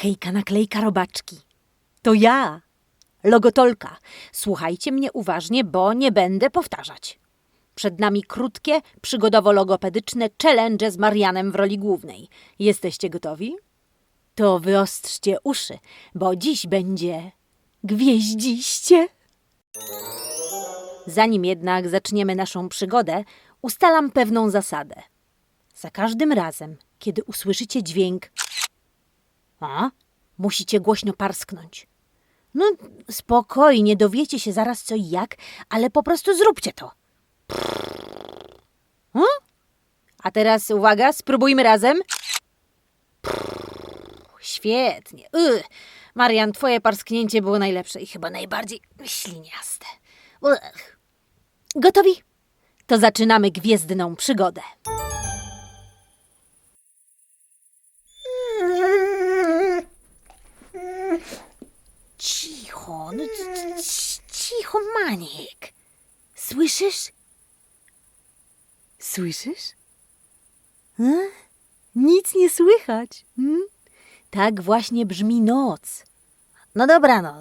Hejka naklejka robaczki. To ja, Logotolka. Słuchajcie mnie uważnie, bo nie będę powtarzać. Przed nami krótkie, przygodowo-logopedyczne challenge z Marianem w roli głównej. Jesteście gotowi? To wyostrzcie uszy, bo dziś będzie gwieździście. Zanim jednak zaczniemy naszą przygodę, ustalam pewną zasadę. Za każdym razem, kiedy usłyszycie dźwięk a? Musicie głośno parsknąć. No, spokojnie, dowiecie się zaraz co i jak, ale po prostu zróbcie to. Hmm? A teraz uwaga, spróbujmy razem. Świetnie. Ugh. Marian, twoje parsknięcie było najlepsze i chyba najbardziej śliniaste. Ugh. Gotowi? To zaczynamy gwiezdną przygodę. Cicho, no cicho, Maniek. Słyszysz? Słyszysz? Hmm? Nic nie słychać. Hmm? Tak właśnie brzmi noc. No dobra, no.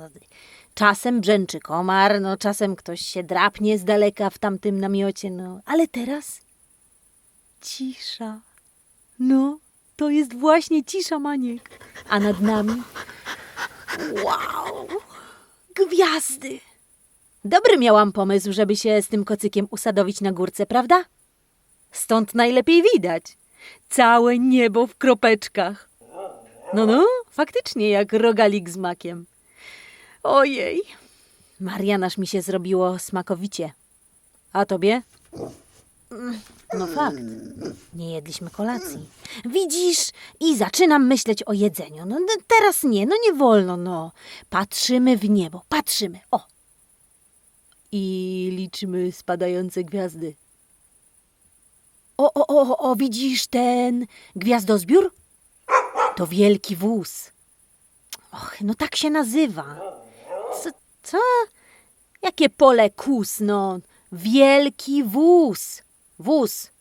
Czasem brzęczy komar, no czasem ktoś się drapnie z daleka w tamtym namiocie, no. Ale teraz cisza. No, to jest właśnie cisza, Maniek. A nad nami Wow! Gwiazdy! Dobry miałam pomysł, żeby się z tym kocykiem usadowić na górce, prawda? Stąd najlepiej widać. Całe niebo w kropeczkach. No, no, faktycznie jak rogalik z makiem. Ojej, Marianaż mi się zrobiło smakowicie. A tobie? No fakt. Nie jedliśmy kolacji. Widzisz? I zaczynam myśleć o jedzeniu. No, no teraz nie, no nie wolno, no. Patrzymy w niebo, patrzymy. O! I liczymy spadające gwiazdy. O, o, o, o, widzisz ten gwiazdozbiór? To wielki wóz. Och, no tak się nazywa. Co? co? Jakie pole kus, no. Wielki wóz. Wóz.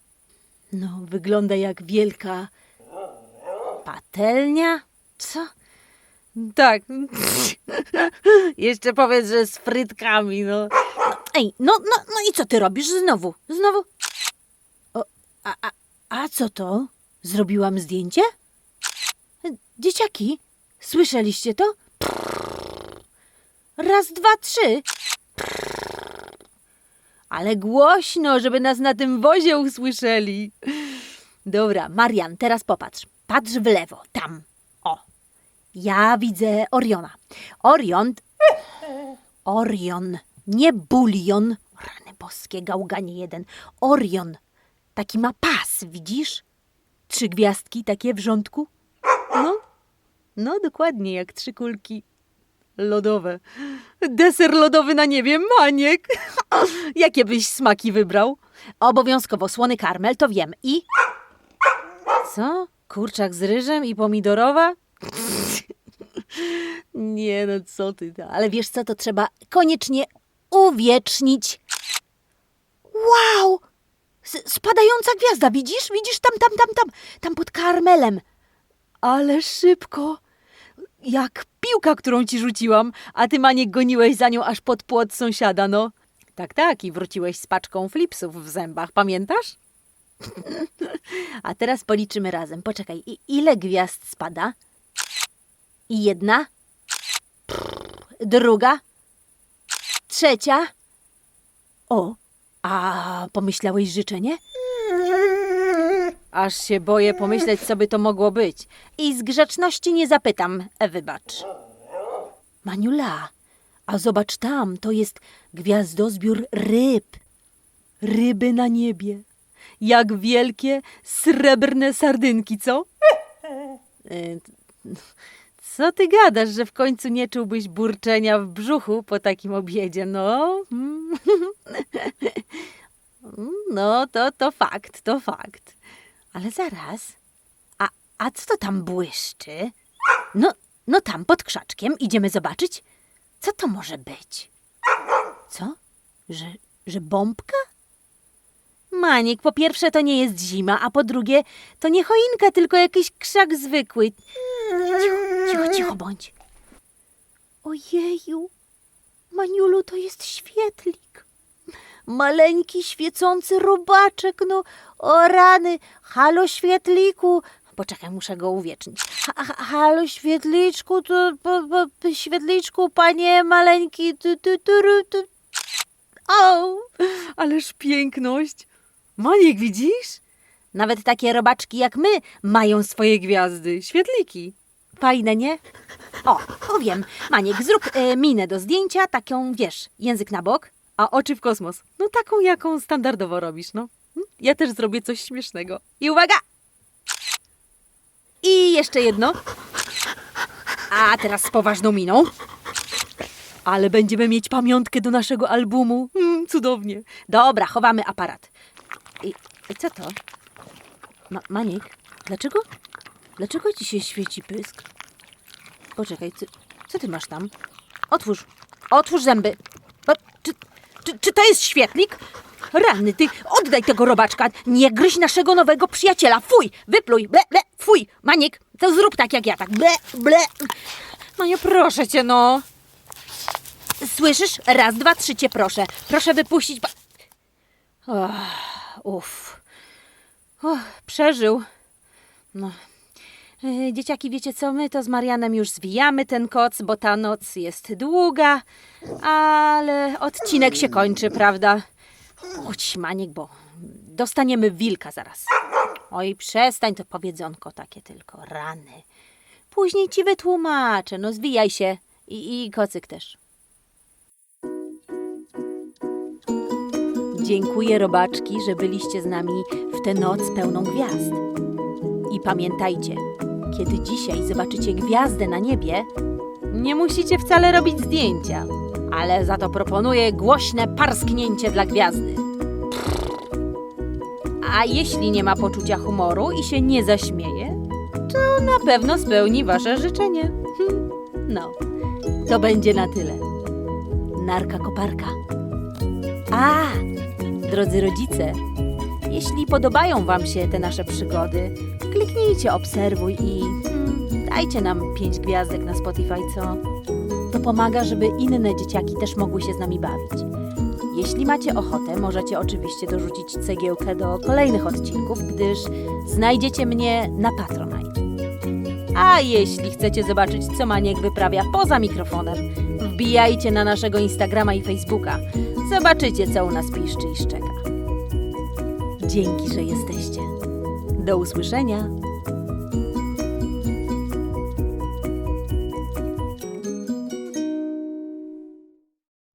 No, wygląda jak wielka patelnia. Co? Tak. Jeszcze powiedz, że z frytkami, no. Ej, no, no, no i co ty robisz znowu? Znowu? O, a, a, a co to? Zrobiłam zdjęcie? Dzieciaki, słyszeliście to? Raz, dwa, trzy. Ale głośno, żeby nas na tym wozie usłyszeli. Dobra, Marian, teraz popatrz. Patrz w lewo, tam. O. Ja widzę Oriona. Orion. Orion, nie bulion. Rany boskie, gałganie jeden. Orion. Taki ma pas, widzisz? Trzy gwiazdki takie w rządku. No, no dokładnie jak trzy kulki lodowe. Deser lodowy na niebie, maniek. Jakie byś smaki wybrał? Obowiązkowo słony karmel, to wiem. I... Co? Kurczak z ryżem i pomidorowa? Nie no, co ty, ale wiesz co, to trzeba koniecznie uwiecznić. Wow! Spadająca gwiazda, widzisz? Widzisz tam, tam, tam, tam, tam pod karmelem. Ale szybko. Jak piłka, którą ci rzuciłam, a ty, Maniek, goniłeś za nią aż pod płot sąsiada, no. Tak, tak, i wróciłeś z paczką flipsów w zębach, pamiętasz? a teraz policzymy razem. Poczekaj, i ile gwiazd spada? I jedna? Druga? Trzecia? O, a pomyślałeś życzenie? Aż się boję pomyśleć, co by to mogło być. I z grzeczności nie zapytam, wybacz. Maniula, a zobacz tam, to jest gwiazdozbiór ryb. Ryby na niebie. Jak wielkie, srebrne sardynki, co? Co ty gadasz, że w końcu nie czułbyś burczenia w brzuchu po takim obiedzie, no? No, to, to fakt, to fakt. Ale zaraz. A, a co to tam błyszczy? No, no tam pod krzaczkiem idziemy zobaczyć. Co to może być? Co? Że, że bombka? Maniek, po pierwsze to nie jest zima, a po drugie to nie choinka, tylko jakiś krzak zwykły. Cicho, cicho, Cicho bądź. Ojeju, Maniulu, to jest świetlik. Maleńki, świecący robaczek, no o rany. Halo, świetliku. Poczekaj, muszę go uwiecznić. Ha, ha, halo, świetliczku, to, po, po, świetliczku, panie maleńki. Tu, tu, tu, tu. O, ależ piękność. Maniek, widzisz? Nawet takie robaczki jak my mają swoje gwiazdy, świetliki. Fajne, nie? O, powiem, Maniek, zrób e, minę do zdjęcia, taką, wiesz, język na bok, a oczy w kosmos. No taką, jaką standardowo robisz, no. Hm? Ja też zrobię coś śmiesznego. I uwaga! I jeszcze jedno. A teraz z poważną miną. Ale będziemy mieć pamiątkę do naszego albumu. Mm, cudownie. Dobra, chowamy aparat. I, i co to? Ma, Maniek, dlaczego? Dlaczego ci się świeci pysk? Poczekaj, ty, co ty masz tam? Otwórz, otwórz zęby. Czy, czy, to jest świetlik? Ranny, ty oddaj tego robaczka. Nie gryź naszego nowego przyjaciela. Fuj, wypluj, ble, ble, fuj. Maniek, to zrób tak jak ja, tak ble, ble. Mania, proszę cię, no. Słyszysz? Raz, dwa, trzy cię proszę. Proszę wypuścić. Ba... Och, uff. Przeżył. No. E, Dzieciaki, wiecie co? My to z Marianem już zwijamy ten koc, bo ta noc jest długa, ale odcinek się kończy, prawda? Chodź, Maniek, bo dostaniemy wilka zaraz. Oj, przestań to powiedzonko takie tylko, rany. Później ci wytłumaczę, no zwijaj się i, i kocyk też. Dziękuję, robaczki, że byliście z nami w tę noc pełną gwiazd. I pamiętajcie, kiedy dzisiaj zobaczycie gwiazdę na niebie, nie musicie wcale robić zdjęcia, ale za to proponuję głośne parsknięcie dla gwiazdy. A jeśli nie ma poczucia humoru i się nie zaśmieje, to na pewno spełni wasze życzenie. No, to będzie na tyle. Narka koparka. A, drodzy rodzice, jeśli podobają Wam się te nasze przygody, kliknijcie obserwuj i hmm, dajcie nam pięć gwiazdek na Spotify, co? To pomaga, żeby inne dzieciaki też mogły się z nami bawić. Jeśli macie ochotę, możecie oczywiście dorzucić cegiełkę do kolejnych odcinków, gdyż znajdziecie mnie na Patronite. A jeśli chcecie zobaczyć, co Maniek wyprawia poza mikrofonem, wbijajcie na naszego Instagrama i Facebooka. Zobaczycie, co u nas piszczy i szczeka. Dzięki, że jesteście. Do usłyszenia.